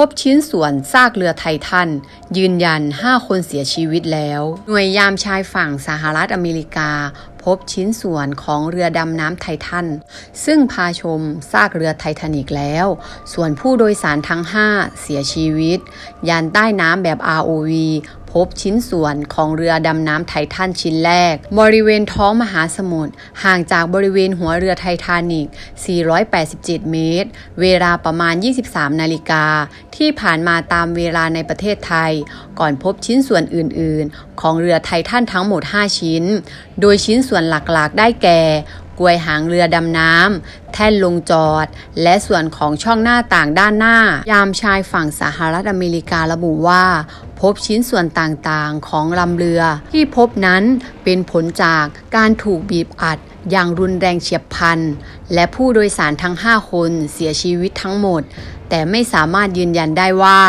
พบชิ้นส่วนซากเรือไททัน ยืนยัน 5 คนเสียชีวิตแล้ว หน่วยยามชายฝั่งสหรัฐอเมริกา พบชิ้นส่วนของเรือดำน้ำไททัน ซึ่งพาชมซากเรือไททานิกแล้ว ส่วนผู้โดยสารทั้ง 5 เสียชีวิต ยานใต้น้ำแบบ ROV บชิ้นส่วนของเรือดำน้ำไททันชิ้นแรก บริเวณท้องมหาสมุทรห่างจากบริเวณหัวเรือไททานิก 487 เมตร เวลาประมาณ 23 นาฬิกา ที่ผ่านมาตามเวลาในประเทศไทย ก่อนพบชิ้นส่วนอื่น ๆ ของเรือไททันทั้งหมด 5 ชิ้น โดยชิ้นส่วนหลัก ๆ ได้แก่กวยหางเรือดำน้ำ แท่นลงจอด และส่วนของช่องหน้าต่างด้านหน้า ยามชายฝั่งสหรัฐอเมริการะบุว่า พบชิ้นส่วนต่างๆ ของลำเรือ ที่พบนั้นเป็นผลจากการถูกบีบอัดอย่างรุนแรงเฉียบพลัน และผู้โดยสารทั้ง 5 คนเสียชีวิตทั้งหมด แต่ไม่สามารถยืนยันได้ว่า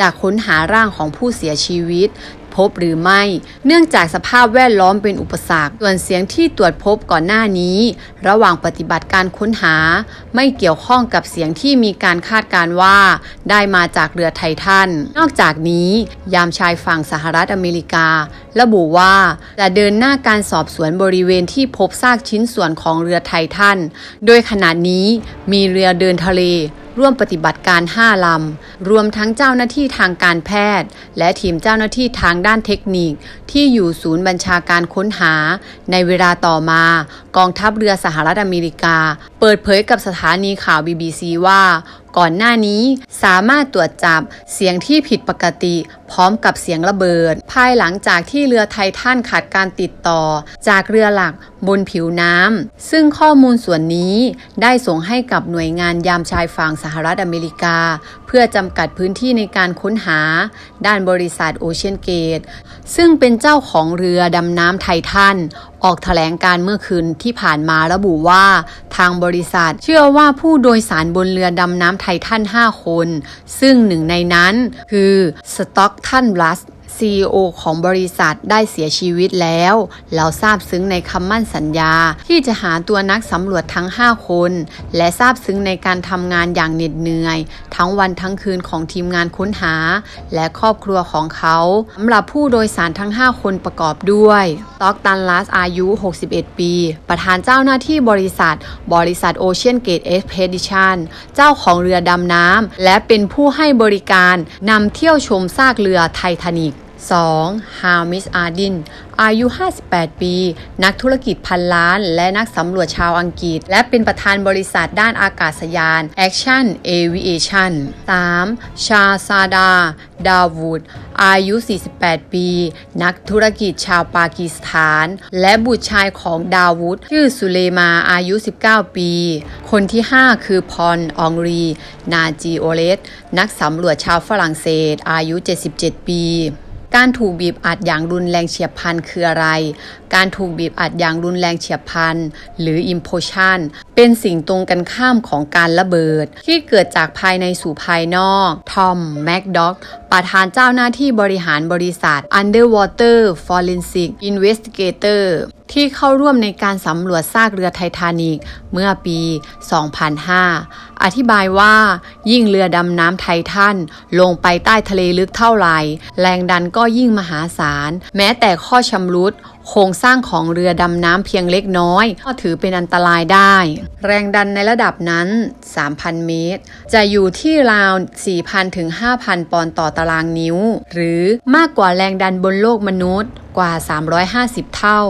จากค้นหาร่างของผู้เสียชีวิต พบหรือไม่ เนื่องจากสภาพแวดล้อมเป็นอุปสรรค ส่วนเสียงที่ตรวจพบก่อนหน้านี้ ระหว่างปฏิบัติการค้นหา ไม่เกี่ยวข้องกับเสียงที่มีการคาดการว่า ได้มาจากเรือไททัน นอกจากนี้ ยามชายฝั่งสหรัฐอเมริกา ระบุว่าจะเดินหน้าการสอบสวนบริเวณที่พบซากชิ้นส่วนของเรือไททัน โดยขณะนี้มีเรือเดินทะเล ร่วมปฏิบัติการ 5 ลำ รวมทั้งเจ้าหน้าที่ทางการแพทย์ และทีมเจ้าหน้าที่ทางด้านเทคนิคที่อยู่ศูนย์บัญชาการค้นหา ในเวลาต่อมา กองทัพเรือสหรัฐอเมริกา เปิดเผยกับสถานีข่าว BBC ว่า ก่อนหน้านี้สามารถตรวจจับเสียงที่ผิดปกติ พร้อมกับเสียงระเบิด ภายหลังจากที่เรือไททันขาดการติดต่อ จากเรือหลักบนผิวน้ำซึ่งข้อมูลส่วนนี้ได้ส่งให้กับหน่วยงานยามชายฝั่งสหรัฐอเมริกา พื่อจำกัดพื้นที่ในการค้นหา ด้านบริษัทโอเชียนเกต ซึ่งเป็นเจ้าของเรือดำน้ำไททันออกแถลงการเมื่อคืนที่ผ่านมาระบุว่า ทางบริษัทเชื่อว่าผู้โดยสารบนเรือดำน้ำไททัน 5 คน ซึ่งหนึ่งในนั้นคือสต็อกทันบลัส CEO ของบริษัทได้เสียชีวิตแล้ว เราทราบซึ้งในคำมั่นสัญญาที่จะหาตัวนักสำรวจทั้ง 5 คน และทราบซึ้งในการทำงานอย่างเหน็ดเหนื่อย ทั้งวันทั้งคืนของทีมงานค้นหา และครอบครัวของเขาสำหรับผู้โดยสารทั้ง 5 คนประกอบด้วยตอกตันลัสอายุ 61 ปี ประธานเจ้าหน้าที่บริษัท บริษัทโอเชียนเกตเอ็กเพดิชันเจ้าของเรือดำน้ำและเป็นผู้ให้บริการนำเที่ยวชมซากเรือไททานิก 2. ฮาวมิสอาดิน อายุ 58 ปี นักธุรกิจพันล้าน และนักสำรวจชาวอังกฤษ และเป็นประธานบริษัทด้านอากาศยาน Action Aviation 3. ชาซาดา ดาวูด อายุ 48 ปี นักธุรกิจชาวปากีสถาน และบุตรชายของดาวูดชื่อสุเลมา อายุ 19 ปี คนที่ 5 คือพรองรี นาจีโอเลส นักสำรวจชาวฝรั่งเศส อายุ 77 ปี การถูกบีบอัดอย่างรุนแรงเฉียบพลันคืออะไร การถูกบีบอัดอย่างรุนแรงเฉียบพลันหรือ implosion เป็นสิ่งตรงกันข้ามของการระเบิด ที่เกิดจากภายในสู่ภายนอก ทอม แมคด็อก ประธานเจ้าหน้าที่บริหารบริษัท Underwater Forensic Investigator ที่เข้าร่วมในการสำรวจซากเรือไททานิกเมื่อปี 2005 อธิบายว่า ยิ่งเรือดำน้ำไททันลงไปใต้ทะเลลึกเท่าไหร่ แรงดันก็ยิ่งมหาศาล แม้แต่ข้อชำรุดโครงสร้างของเรือดำน้ำเพียงเล็กน้อย ก็ถือเป็นอันตรายได้ แรงดันในระดับนั้น 3,000 เมตร จะอยู่ที่ราว 4,000 ถึง 5,000 ปอนด์ต่อตารางนิ้ว หรือมากกว่าแรงดันบนโลกมนุษย์กว่า 350 เท่า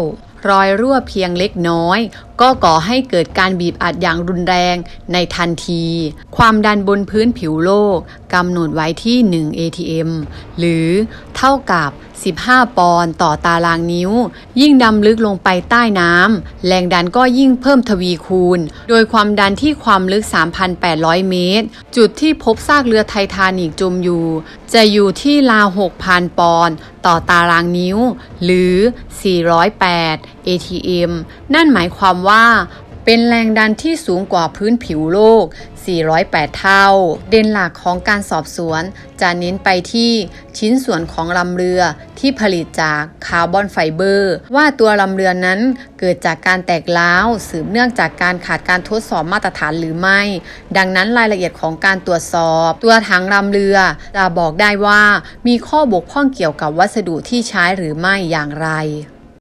รอยรั่วเพียงเล็กน้อย ก็ก่อให้เกิดการบีบอัดอย่างรุนแรงในทันที ความดันบนพื้นผิวโลกกำหนดไว้ที่ 1 ATM หรือเท่ากับ 15 ปอนด์ต่อตารางนิ้ว ยิ่งดำลึกลงไปใต้น้ำแรงดันก็ยิ่งเพิ่มทวีคูณ โดยความดันที่ความลึก 3,800 เมตร จุดที่พบซากเรือไททานิกจมอยู่ จะอยู่ที่ราว 6,000 ปอนด์ต่อตารางนิ้ว หรือ 408 ATM นั่นหมายความว่าเป็นแรงดันที่สูงกว่าพื้นผิวโลก 408 เท่า เด่นหลักของการสอบสวน จะเน้นไปที่ชิ้นส่วนของลำเรือที่ผลิตจากคาร์บอนไฟเบอร์ ว่าตัวลำเรือนั้นเกิดจากการแตกร้าวสืบเนื่องจากการขาดการทดสอบมาตรฐานหรือไม่ ดังนั้นรายละเอียดของการตรวจสอบ ตัวถังลำเรือจะบอกได้ว่ามีข้อบกพร่องเกี่ยวกับวัสดุที่ใช้หรือไม่อย่างไร